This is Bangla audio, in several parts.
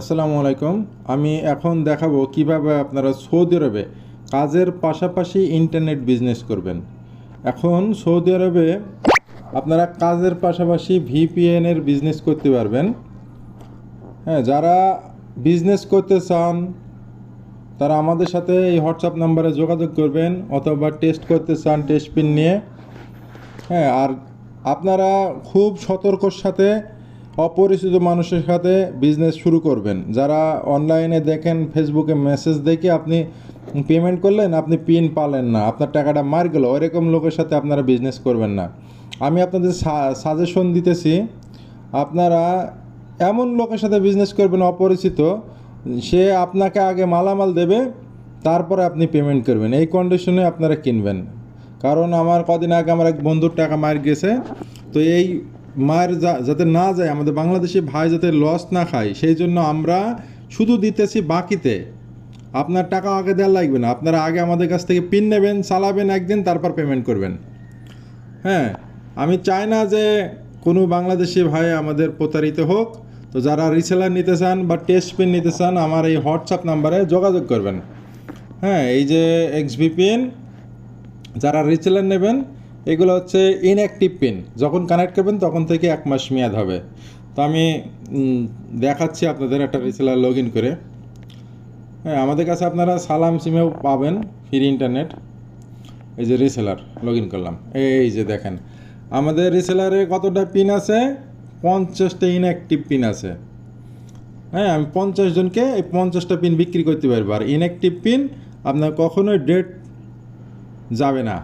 আসসালামু আলাইকুম। আমি এখন দেখাবো কীভাবে আপনারা সৌদি আরবে কাজের পাশাপাশি ইন্টারনেট বিজনেস করবেন। এখন সৌদি আরবে আপনারা কাজের পাশাপাশি ভিপিএনের বিজনেস করতে পারবেন। হ্যাঁ যারা বিজনেস করতে চান, তারা আমাদের সাথে এই হোয়াটসঅ্যাপ নাম্বারে যোগাযোগ করবেন অথবা টেস্ট করতে চান টেস্ট পিন নিয়ে। হ্যাঁ আর আপনারা খুব সতর্কর সাথে অপরিচিত মানুষের সাথে বিজনেস শুরু করবেন। যারা অনলাইনে দেখেন ফেসবুকে মেসেজ দেখে আপনি পেমেন্ট করলেন, আপনি পিন পালেন না। আপনার টাকাটা মার গেল, ওইরকম লোকের সাথে আপনারা বিজনেস করবেন না। আমি আপনাদের সাজেশন দিতেছি, আপনারা এমন লোকের সাথে বিজনেস করবেন অপরিচিত, সে আপনাকে আগে মালামাল দেবে, তারপরে আপনি পেমেন্ট করবেন। এই কন্ডিশনে আপনারা কিনবেন। কারণ আমার কদিন আগে আমার এক বন্ধুর টাকা মার গেছে, তো এই মায়ের যাতে না যায়, আমাদের বাংলাদেশি ভাই যাতে লস না খায়, সেই জন্য আমরা শুধু দিতেছি বাকিতে। আপনার টাকা আগে দেওয়া লাগবে না। আপনারা আগে আমাদের কাছ থেকে পিন নেবেন, চালাবেন একদিন, তারপর পেমেন্ট করবেন। হ্যাঁ আমি চাই না যে কোনো বাংলাদেশি ভাই আমাদের প্রতারিত হোক। তো যারা রিসেলার নিতে চান বা টেস্ট পিন নিতে চান, আমার এই হোয়াটসঅ্যাপ নাম্বারে যোগাযোগ করবেন। হ্যাঁ এই যে এক্সভিপিএন যারা রিসেলার নেবেন এগুলো হচ্ছে ইনঅ্যাক্টিভ পিন যখন কানেক্ট করবেন, তখন থেকে এক মাস মেয়াদ হবে। তো আমি দেখাচ্ছি আপনাদের একটা রিসেলার লগ ইন করে। হ্যাঁ আমাদের কাছে আপনারা সালাম সিমেও পাবেন ফ্রি ইন্টারনেট এই যে রিসেলার লগ ইন করলাম। এই যে দেখেন, আমাদের রিসেলারে কতটা পিন আছে? পঞ্চাশটা ইনঅ্যাক্টিভ পিন আছে। হ্যাঁ আমি পঞ্চাশ জনকে এই পঞ্চাশটা পিন বিক্রি করতে পারব। আর ইনঅ্যাক্টিভ পিন আপনার কখনোই ডেট যাবে না।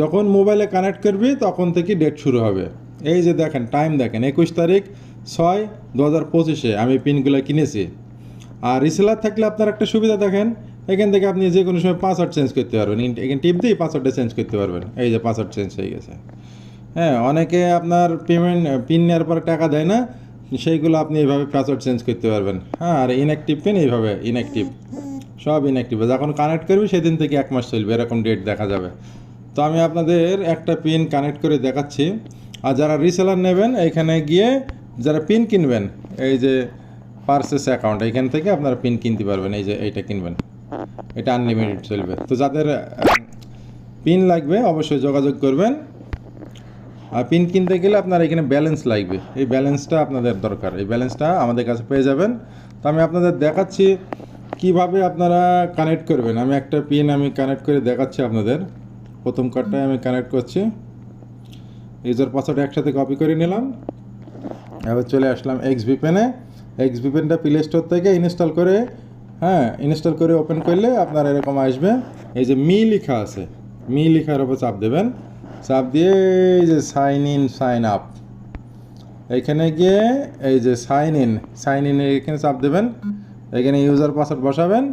যখন মোবাইলে কানেক্ট করবি, তখন থেকে ডেট শুরু হবে। এই যে দেখেন টাইম দেখেন, একুশ তারিখ ছয় দু হাজার পঁচিশে আমি পিনগুলো কিনেছি। আর রিসেলার থাকলে আপনার একটা সুবিধা দেখেন, এখান থেকে আপনি যে কোনো সময় পাসওয়ার্ড চেঞ্জ করতে পারবেন। এখানে টিপ দিয়ে পাসওয়ার্ডটা চেঞ্জ করতে পারবেন। এই যে পাসওয়ার্ড চেঞ্জ হয়ে গেছে। হ্যাঁ অনেকে আপনার পেমেন্ট পিন নেওয়ার পরে টাকা দেয় না, সেইগুলো আপনি এইভাবে পাসওয়ার্ড চেঞ্জ করতে পারবেন। হ্যাঁ আর ইনঅ্যাক্টিভ পিন এইভাবে ইনঅ্যাক্টিভ সব ইনঅ্যাক্টিভ যখন কানেক্ট করবি, সেদিন থেকে এক মাস চলবে, এরকম ডেট দেখা যাবে। তো আমি আপনাদের একটা পিন কানেক্ট করে দেখাচ্ছি। আর যারা রিসেলার নেবেন, এখানে গিয়ে যারা পিন কিনবেন, এই যে পার্সেস অ্যাকাউন্ট এখান থেকে আপনারা পিন কিনতে পারবেন, এই যে এইটা কিনবেন। এটা আনলিমিটেড চলবে। তো যাদের পিন লাগবে, অবশ্যই যোগাযোগ করবেন। আর পিন কিনতে গেলে আপনার এখানে ব্যালেন্স লাগবে। এই ব্যালেন্সটা আপনাদের দরকার। এই ব্যালেন্সটা আমাদের কাছে পেয়ে যাবেন। তো আমি আপনাদের দেখাচ্ছি কীভাবে আপনারা কানেক্ট করবেন। আমি একটা পিন আমি কানেক্ট করে দেখাচ্ছি আপনাদের। প্রথম কার্ডটায় আমি কানেক্ট করছি। ইউজার পাসওয়ার্ড একসাথে কপি করে নিলাম। এবার চলে আসলাম এক্স ভিপেনে এক্স ভিপেনটা প্লে স্টোর থেকে ইনস্টল করে হ্যাঁ ইনস্টল করে ওপেন করলে আপনার এরকম আসবে। এই যে মি লেখা আছে। মি লেখার উপর চাপ দেবেন। চাপ দিয়ে এই যে সাইন ইন সাইন আপ এখানে গিয়ে এই যে সাইন ইন সাইন ইন এখানে চাপ দেবেন। এখানে ইউজার পাসওয়ার্ড বসাবেন।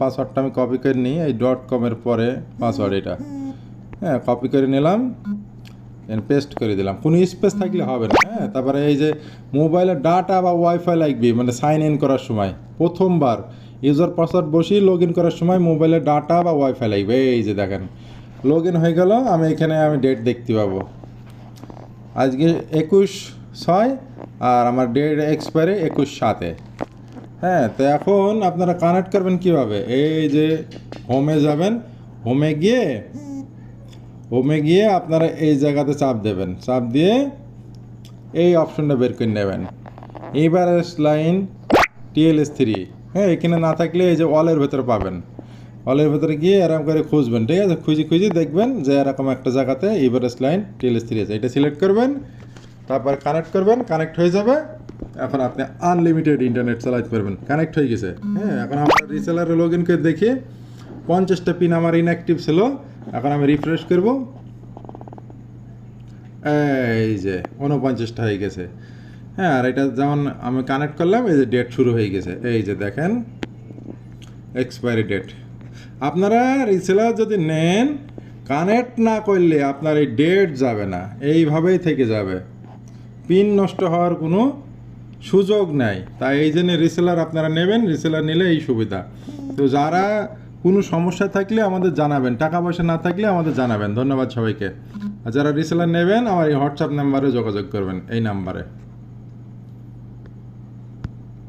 পাসওয়ার্ডটা আমি কপি করে নিই। এই ডট কমের পরে পাসওয়ার্ড এটা। হ্যাঁ কপি করে নিলাম পেস্ট করে দিলাম। কোনো স্পেস থাকলে হবে না। হ্যাঁ তারপরে এই যে মোবাইলের ডাটা বা ওয়াইফাই লাগবে মানে সাইন ইন করার সময়, প্রথমবার। ইউজার পাসওয়ার্ড বসিয়ে লগ ইন করার সময় মোবাইলের ডাটা বা ওয়াইফাই লাগবে। এই যে দেখেন লগ ইন হয়ে গেল, আমি এখানে আমি ডেট দেখতে পাবো। আজকে একুশ ছয় আর আমার ডেট এক্সপায়ারি একুশ সাতে। হ্যাঁ তো এখন আপনারা কানেক্ট করবেন কীভাবে? এই যে হোমে যাবেন হোমে গিয়ে হোমে গিয়ে আপনারা এই জায়গাতে চাপ দেবেন। চাপ দিয়ে এই অপশনটা বের করে নেবেন। এইবার লাইন টিএলএস থ্রি। হ্যাঁ এখানে না থাকলে এই যে অলের ভেতরে পাবেন। অলের ভেতরে গিয়ে এরকম করে খুঁজবেন, ঠিক আছে? খুঁজে খুঁজে দেখবেন যে এরকম একটা জায়গাতে ইভারেস লাইন টিএলএস থ্রি আছে। এটা সিলেক্ট করবেন, তারপর কানেক্ট করবেন, কানেক্ট হয়ে যাবে। এখন আপনি আনলিমিটেড ইন্টারনেট চালাতে পারবেন, কানেক্ট হয়ে গেছে। হ্যাঁ এখন আমরা রিসেলারে লগ ইন করে দেখি। পঞ্চাশটা পিন আমার ইনঅ্যাক্টিভ ছিল। এখন আমি রিফ্রেশ করব। এই যে উনপঞ্চাশটা হয়ে গেছে। হ্যাঁ আর এটা যেমন আমি কানেক্ট করলাম, এই যে ডেট শুরু হয়ে গেছে। এই যে দেখেন এক্সপায়ারি ডেট আপনারা রিসেলার যদি নেন কানেক্ট না করলে আপনার এই ডেট যাবে না। এইভাবেই থেকে যাবে। পিন নষ্ট হওয়ার কোনো সুযোগ নাই। তাই এই জন্য রিসেলার আপনারা নেবেন রিসেলার নিলে এই সুবিধা। তো যারা কোনো সমস্যা থাকলে আমাদের জানাবেন, টাকা পয়সা না থাকলে আমাদের জানাবেন। ধন্যবাদ সবাইকে। আর যারা রিসেলার নেবেন, আমার এই হোয়াটসঅ্যাপ নাম্বারে যোগাযোগ করবেন, এই নাম্বারে